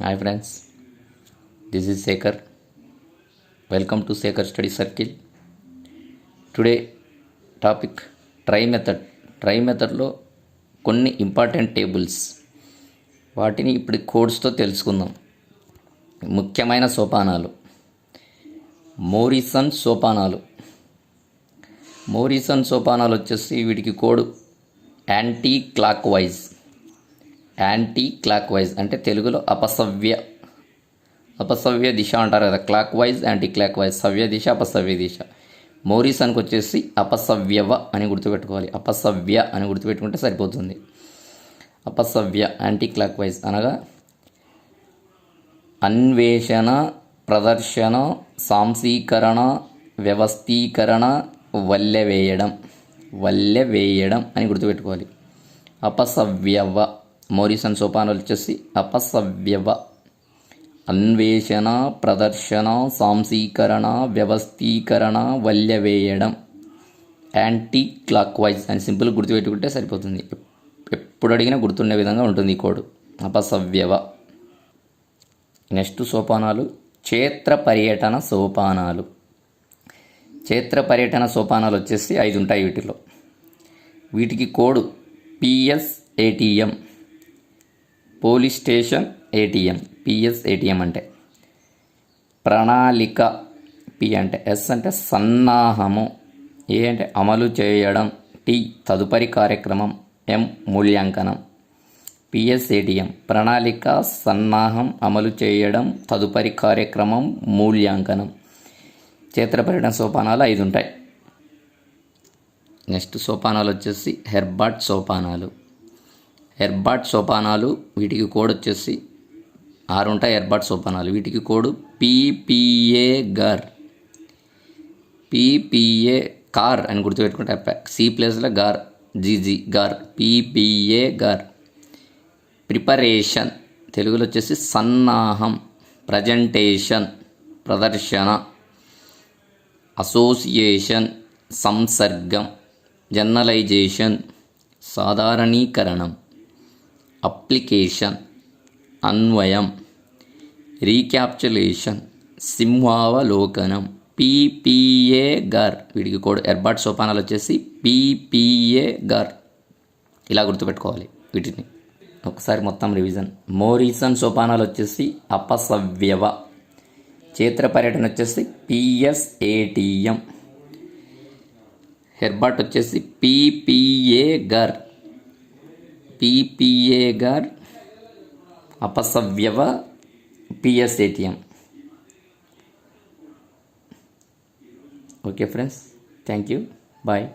Hi friends this is Shekar welcome to Shekar study circle today topic try method try మెథడ్లో కొన్ని important tables వాటిని ఇప్పుడు కోడ్స్తో తెలుసుకుందాం. ముఖ్యమైన సోపానాలు. మోరిసన్ సోపానాలు. మోరిసన్ సోపానాలు వచ్చేసి వీటికి code anti clock wise anticlockwise అంటే తెలుగులో అపసవ్య. అపసవ్య దిశ అంటారు కదా clock wise anticlockwise సవ్య దిశ అపసవ్య దిశ. మోరిసన్కి వచ్చేసి అపసవ్యవ అని గుర్తుపెట్టుకోవాలి. అపసవ్య అని గుర్తుపెట్టుకుంటే సరిపోతుంది. అపసవ్య యాంటీ క్లాక్ వైజ్ అనగా అన్వేషణ ప్రదర్శన సాంసీకరణ వ్యవస్థీకరణ వల్లె వేయడం వల్లె వేయడం అని గుర్తుపెట్టుకోవాలి. అపసవ్యవ. మోరిసన్ సోపానాలు వచ్చేసి అపసవ్యవ. అన్వేషణ ప్రదర్శన సాంసీకరణ వ్యవస్థీకరణ వల్యవేయడం. యాంటీ క్లాక్ వైజ్ అని సింపుల్ గుర్తుపెట్టుకుంటే సరిపోతుంది. ఎప్పుడు అడిగినా గుర్తుండే విధంగా ఉంటుంది ఈ కోడ్. అపసవ్యవ. నెక్స్ట్ సోపానాలు క్షేత్ర పర్యటన సోపానాలు. క్షేత్ర పర్యటన సోపానాలు వచ్చేసి ఐదు ఉంటాయి వీటిలో. వీటికి code PS ATM police station ATM PS ATM అంటే ప్రణాళిక పి అంటే ఎస్ అంటే సన్నాహము ఏ అంటే అమలు చేయడం టి తదుపరి కార్యక్రమం ఎం మూల్యాంకనం. పిఎస్ ఏటీఎం ప్రణాళిక సన్నాహం అమలు చేయడం తదుపరి కార్యక్రమం మూల్యాంకనం. క్షేత్రపర్యటన సోపానాలు ఐదు ఉంటాయి నెక్స్ట్ సోపానాలు వచ్చేసి హెర్బాట్ సోపానాలు. ఎర్బాట్ సోపానాలు వీటికి కోడ్ వచ్చేసి ఆరు ఉంటాయి ఎర్బాట్ సోపానాలు. వీటికి కోడ్ పీపీఏ గర్. పీపీఏ కార్ అని గుర్తుపెట్టుకుంటే సి ప్లేస్లో గార్ జీజీ గార్. పీపీఏ గార్. ప్రిపరేషన్. తెలుగులో వచ్చేసి సన్నాహం ప్రజెంటేషన్ ప్రదర్శన అసోసియేషన్ సంసర్గం జర్నలైజేషన్ సాధారణీకరణం. అప్లికేషన్ అన్వయం రీక్యాప్చులేషన్ సింహావలోకనం పీపీఏ గర్ వీడికి కోడ్ ఎర్బాట్ సోపానాలు వచ్చేసి పీపీఏ గర్. ఇలా గుర్తుపెట్టుకోవాలి వీటిని. ఒకసారి మొత్తం రివిజన్. మోరీసన్ సోపానాలు వచ్చేసి అపసవ్యవ. క్షేత్ర పర్యటన వచ్చేసి పిఎస్ఏటిఎం. హెర్బాట్ వచ్చేసి పీపీఏ గర్. పీపీఏ గర్ అపసవ్యవ PS ATM. Okay friends thank you bye.